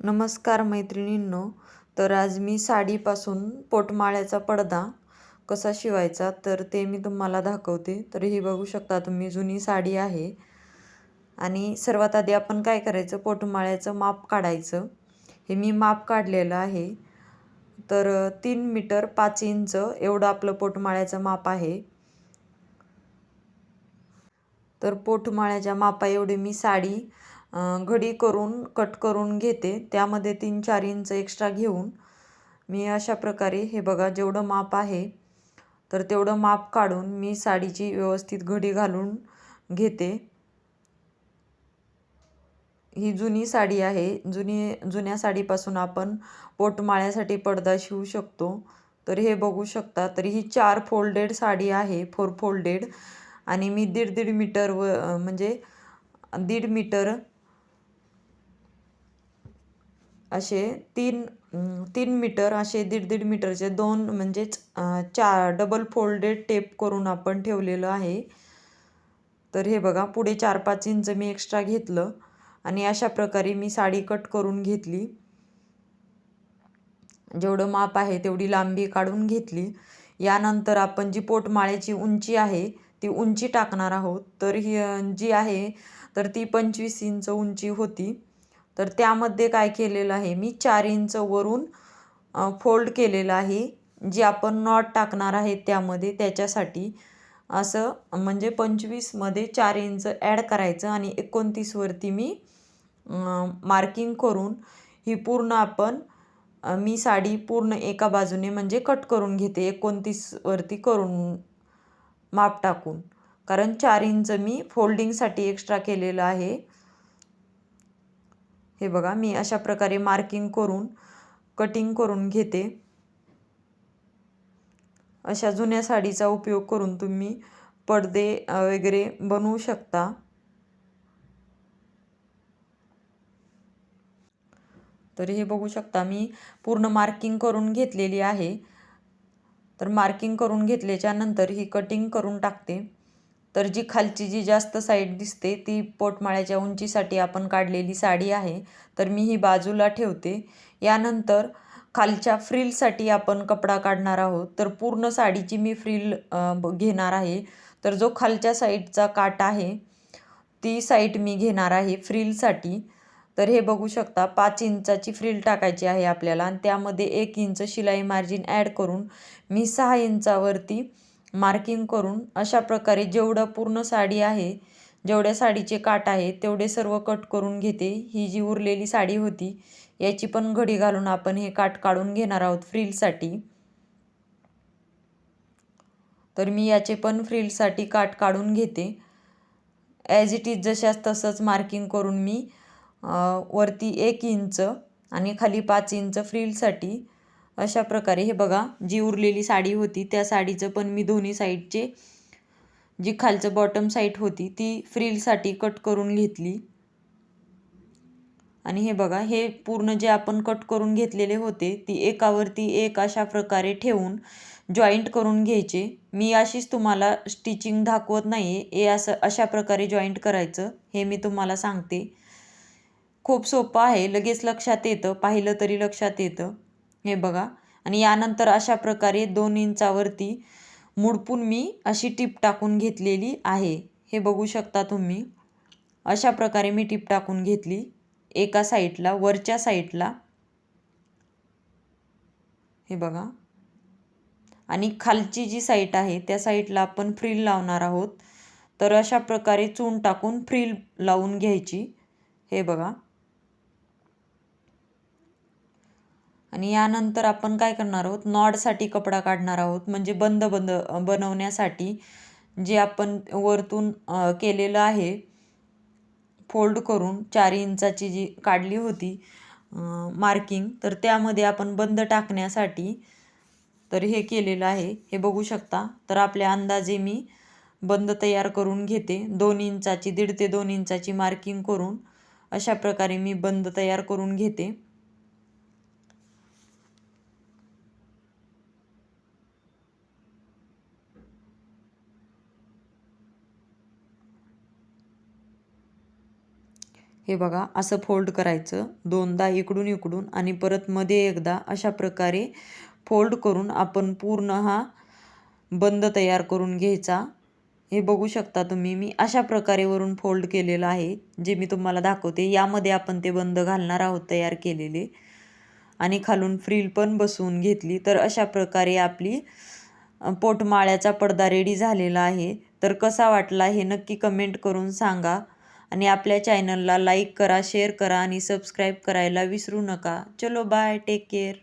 नमस्कार मैत्रिणींनो तर आज मी साडीपासून पोटमाळ्याचा पडदा कसा शिवायचा तर ते मी तुम्हाला दाखवते. तर ही बघू शकता तुम्ही जुनी साडी आहे. आणि सर्वात आधी आपण काय करायचं पोटमाळ्याचं माप काढायचं. हे मी माप काढलेलं आहे. तर तीन मीटर पाच इंच एवढं आपलं पोटमाळ्याचं माप आहे. तर पोटमाळ्याच्या मापा एवढी मी साडी घडी करून कट करून घेते. त्यामध्ये तीन चार इंच एक्स्ट्रा घेऊन मी अशा प्रकारे हे बघा जेवढं माप आहे तर तेवढं माप काढून मी साडीची व्यवस्थित घडी घालून घेते. ही जुनी साडी आहे. जुनी जुन्या साडीपासून आपण पोटमाळ्यासाठी पडदा शिवू शकतो. तर हे बघू शकता. तर ही चार फोल्डेड साडी आहे फोर फोल्डेड आणि मी दीड दीड मीटर व म्हणजे दीड मीटर असे तीन तीन मीटर असे दीड दीड मीटरचे दोन म्हणजेच चार डबल फोल्डेड टेप करून आपण ठेवलेलं आहे. तर हे बघा पुढे चार पाच इंच मी एक्स्ट्रा घेतलं आणि अशा प्रकारे मी साडी कट करून घेतली. जेवढं माप आहे तेवढी लांबी काढून घेतली. यानंतर आपण जी पोटमाळ्याची उंची आहे ती उंची टाकणार आहोत. तर ही जी आहे तर ती पंचवीस इंच उंची होती. तर त्यामध्ये काय केलेलं आहे? मी चार इंच वरून फोल्ड केलेलं आहे. जे आपण नॉट टाकणार आहे त्यामध्ये त्याच्यासाठी असं म्हणजे पंचवीसमध्ये चार इंच ॲड करायचं आणि एकोणतीसवरती मी मार्किंग करून ही पूर्ण आपण मी साडी पूर्ण एका बाजूने म्हणजे कट करून घेते. एकोणतीसवरती करून माप टाकून. कारण चार इंच मी फोल्डिंगसाठी एक्स्ट्रा केलेलं आहे. हे बघा मी अशा प्रकारे मार्किंग करून कटिंग करून घेते. अशा जुन्या साडीचा उपयोग करून तुम्ही पडदे वगैरे बनवू शकता. तर हे बघू शकता मी पूर्ण मार्किंग करून घेतलेली आहे. तर मार्किंग करून घेतल्याच्या नंतर ही कटिंग करून टाकते. तर जी खालची जी जास्त साईड दिसते ती पोटमाळ्याच्या उंचीसाठी आपण काढलेली साडी आहे. तर मी ही बाजूला ठेवते. यानंतर खालच्या फ्रिलसाठी आपण कपडा काढणार आहोत. तर पूर्ण साडीची मी फ्रिल घेणार आहे. तर जो खालच्या साईडचा काट आहे ती साईड मी घेणार आहे फ्रिलसाठी. तर हे बघू शकता पाच इंचाची फ्रिल टाकायची आहे आपल्याला. आणि त्यामध्ये एक इंच शिलाई मार्जिन ॲड करून मी सहा इंचावरती मार्किंग करून अशा प्रकारे जेवढं पूर्ण साडी आहे जेवढ्या साडीचे काट आहे तेवढे सर्व कट करून घेते. ही जी उरलेली साडी होती याची पण घडी घालून आपण हे काट काढून घेणार आहोत फ्रिलसाठी. तर मी याचे पण फ्रिलसाठी काट काढून घेते. ॲज इट इज जशाच तसंच मार्किंग करून मी वरती एक इंच आणि खाली पाच इंच फ्रिलसाठी अशा प्रकारे. हे बघा जी उरलेली साडी होती त्या साडीचं पण मी दोन्ही साईडचे जी खालचं बॉटम साईड होती ती फ्रिलसाठी कट करून घेतली. आणि हे बघा हे पूर्ण जे आपण कट करून घेतलेले होते ती एकावरती एक अशा प्रकारे ठेवून जॉईंट करून घ्यायचे. मी अशीच तुम्हाला स्टिचिंग दाखवत नाही आहे हे असं अशा प्रकारे जॉईंट करायचं हे मी तुम्हाला सांगते. खूप सोपं आहे लगेच लक्षात येतं पाहिलं तरी लक्षात येतं. हे बघा. आणि यानंतर अशा प्रकारे दोन इंचावरती मुडपून मी अशी टीप टाकून घेतलेली आहे. हे बघू शकता तुम्ही. अशा प्रकारे मी टीप टाकून घेतली. एका साईडला वरच्या साईडला. हे बघा. आणि खालची जी साईट आहे त्या साईडला आपण फ्रील लावणार आहोत. तर अशा प्रकारे चून टाकून फ्रील लावून घ्यायची. हे बघा. आणि यानंतर आपण काय करणार आहोत? नॉडसाठी कपडा काढणार आहोत. म्हणजे बंद बंद बनवण्यासाठी जे आपण वरतून केलेलं आहे फोल्ड करून चार इंचाची जी काढली होती मार्किंग तर त्यामध्ये आपण बंद टाकण्यासाठी तर हे केलेलं आहे. हे बघू शकता. तर आपल्या अंदाजे मी बंद तयार करून घेते. दोन इंचाची दीड ते दोन इंचाची मार्किंग करून अशा प्रकारे मी बंद तयार करून घेते. हे बघा असं फोल्ड करायचं. दोनदा इकडून इकडून आणि परत मध्ये एकदा अशा प्रकारे फोल्ड करून आपण पूर्ण हा बंद तयार करून घ्यायचा. हे बघू शकता तुम्ही मी अशा प्रकारे वरून फोल्ड केलेलं आहे जे मी तुम्हाला दाखवते. यामध्ये आपण ते बंद घालणार आहोत तयार केलेले. आणि खालून फ्रील पण बसवून घेतली. तर अशा प्रकारे आपली पोटमाळ्याचा पडदा रेडी झालेला आहे. तर कसा वाटला हे नक्की कमेंट करून सांगा. आणि आपल्या चॅनलला लाईक करा शेअर करा आणि सबस्क्राईब करायला विसरू नका. चलो बाय टेक केअर.